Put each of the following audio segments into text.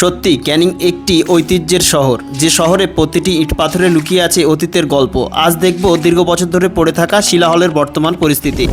সত্যি, ক্যানিং একটি ঐতিহ্যের শহর। যে শহরে প্রতিটি ইট পাথরে লুকিয়ে আছে অতীতের গল্প। আজ দেখব দীর্ঘ বছর ধরে পড়ে থাকা শিলাহলের বর্তমান পরিস্থিতি।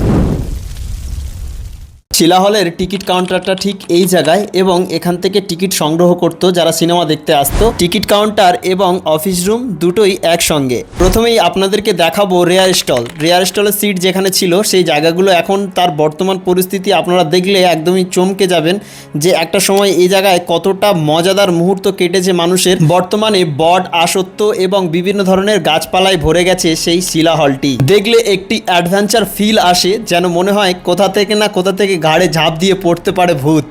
শিলা হলের টিকিট কাউন্টারটা ঠিক এই জায়গায় এবং এখান থেকে টিকিট সংগ্রহ করত যারা সিনেমা দেখতে আসতো। টিকিট কাউন্টার এবং অফিস রুম দুটোই একসঙ্গে। প্রথমেই আপনাদেরকে দেখাবো রেয়ার স্টল। রেয়ার স্টলের সিট যেখানে ছিল সেই জায়গাগুলো এখন তার বর্তমান পরিস্থিতি আপনারা দেখলে একদমই চমকে যাবেন যে একটা সময় এই জায়গায় কতটা মজাদার মুহূর্ত কেটেছে মানুষের। বর্তমানে বট আসত্ব এবং বিভিন্ন ধরনের গাছপালায় ভরে গেছে সেই শিলা হলটি দেখলে একটি অ্যাডভেঞ্চার ফিল আসে যেন মনে হয় কোথা থেকে না কোথা থেকে ঘাড়ে ঝাঁপ দিয়ে পড়তে পারে ভূত।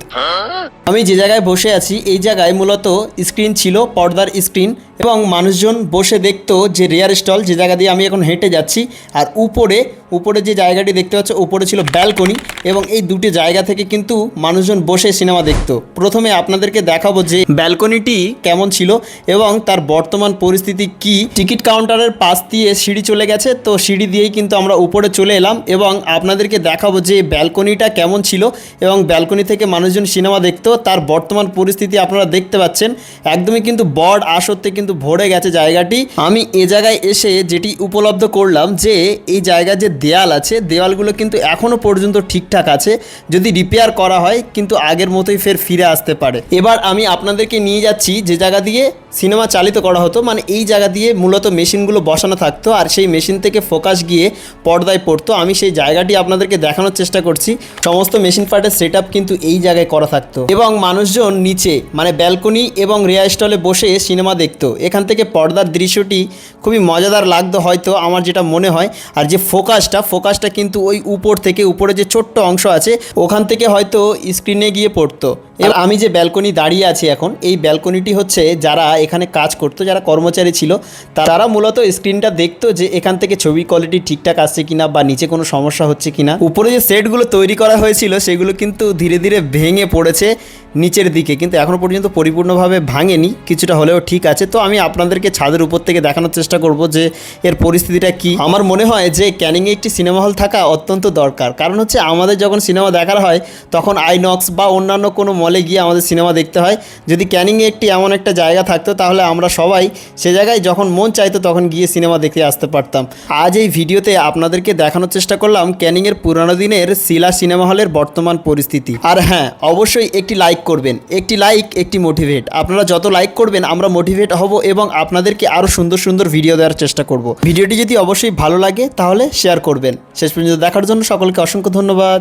আমি যে জায়গায় বসে আছি, এই জায়গায় মূলত স্ক্রিন ছিল, পর্দার স্ক্রিন, এবং মানুষজন বসে দেখতো যে রেয়ার স্টল, যে জায়গা দিয়ে আমি এখন হেঁটে যাচ্ছি। আর উপরে উপরে যে জায়গাটি দেখতে পাচ্ছ, উপরে ছিল ব্যালকনি, এবং এই দুটি জায়গা থেকে কিন্তু মানুষজন বসে সিনেমা দেখতো। প্রথমে আপনাদেরকে দেখাবো যে ব্যালকনিটি কেমন ছিল, এবং তার বর্তমান পরিস্থিতি কি। টিকিট কাউন্টারের পাশ দিয়ে সিঁড়ি চলে গেছে, তো সিঁড়ি দিয়েই কিন্তু আমরা উপরে চলে এলাম, এবং আপনাদেরকে দেখাবো যে ব্যালকনিটা কেমন ছিল এবং ব্যালকনি থেকে মানুষজন সিনেমা দেখতো। তার বর্তমান পরিস্থিতি আপনারা দেখতে পাচ্ছেন। একদমই কিন্তু বড আসতে কিন্তু ভরে গেছে জায়গাটি। আমি এ জায়গায় এসে যেটি উপলব্ধ করলাম যে, এই জায়গায় যে দেয়াল আছে দেওয়ালগুলো কিন্তু এখনও পর্যন্ত ঠিকঠাক আছে। যদি রিপেয়ার করা হয়, কিন্তু আগের মতোই ফের ফিরে আসতে পারে। এবার আমি আপনাদেরকে নিয়ে যাচ্ছি যে জায়গা দিয়ে। সিনেমা চালিত করা হতো মানে এই জায়গা দিয়ে মূলত মেশিনগুলো বসানো থাকতো আর সেই মেশিন থেকে ফোকাস গিয়ে পর্দায় পড়তো। আমি সেই জায়গাটি আপনাদেরকে দেখানোর চেষ্টা করছি। সমস্ত মেশিন পার্টের সেট কিন্তু এই জায়গায় করা থাকতো। এবং মানুষজন নিচে মানে ব্যালকনি এবং রেয়া স্টলে বসে সিনেমা দেখতো। এখান থেকে পর্দার দৃশ্যটি খুবই মজাদার লাগতো হয়তো আমার যেটা মনে হয়। আর যে ফোকাসটা ফোকাসটা কিন্তু ওই উপর থেকে উপরে যে ছোট্ট অংশ আছে, ওখান থেকে হয়তো স্ক্রিনে গিয়ে পড়তো। আমি যে ব্যালকনি দাঁড়িয়ে আছি এখন, এই ব্যালকনিটি হচ্ছে যারা এখানে কাজ করতো, যারা কর্মচারী ছিল তারা মূলত স্ক্রিনটা দেখতো যে এখান থেকে ছবি কোয়ালিটি ঠিকঠাক আসছে কিনা বা নিচে কোনো সমস্যা হচ্ছে কিনা। উপরে যে সেটগুলো তৈরি করা হয়েছিল, সেগুলো কিন্তু ধীরে ধীরে ভেঙে পড়েছে। নিচের দিকে, কিন্তু এখনও পর্যন্ত পরিপূর্ণভাবে ভাঙেনি, কিছুটা হলেও ঠিক আছে। তো আমি আপনাদেরকে ছাদের উপর থেকে দেখানোর চেষ্টা করব যে এর পরিস্থিতিটা কি। আমার মনে হয় যে ক্যানিংয়ে একটি সিনেমা হল থাকা অত্যন্ত দরকার। কারণ হচ্ছে আমাদের যখন সিনেমা দেখার হয়, তখন আইনক্স বা অন্যান্য কোনো মলে গিয়ে আমাদের সিনেমা দেখতে হয়। যদি ক্যানিংয়ে একটি এমন একটা জায়গা থাকতো, তাহলে আমরা সবাই সে জায়গায় যখন মন চাইতো, তখন গিয়ে সিনেমা দেখতে আসতে পারতাম। আজ এই ভিডিওতে আপনাদেরকে দেখানোর চেষ্টা করলাম ক্যানিংয়ের পুরানো দিনের শিলা সিনেমা হলের বর্তমান পরিস্থিতি। আর হ্যাঁ অবশ্যই একটি লাইক করবেন। একটি লাইক একটি মোটিভেট আপনারা যত লাইক করবেন, আমরা মোটিভেট হব এবং আপনাদেরকে আরও সুন্দর সুন্দর ভিডিও দেওয়ার চেষ্টা করব। ভিডিওটি যদি অবশ্যই ভালো লাগে, তাহলে শেয়ার করবেন। শেষ পর্যন্ত দেখার জন্য সকলকে অসংখ্য ধন্যবাদ।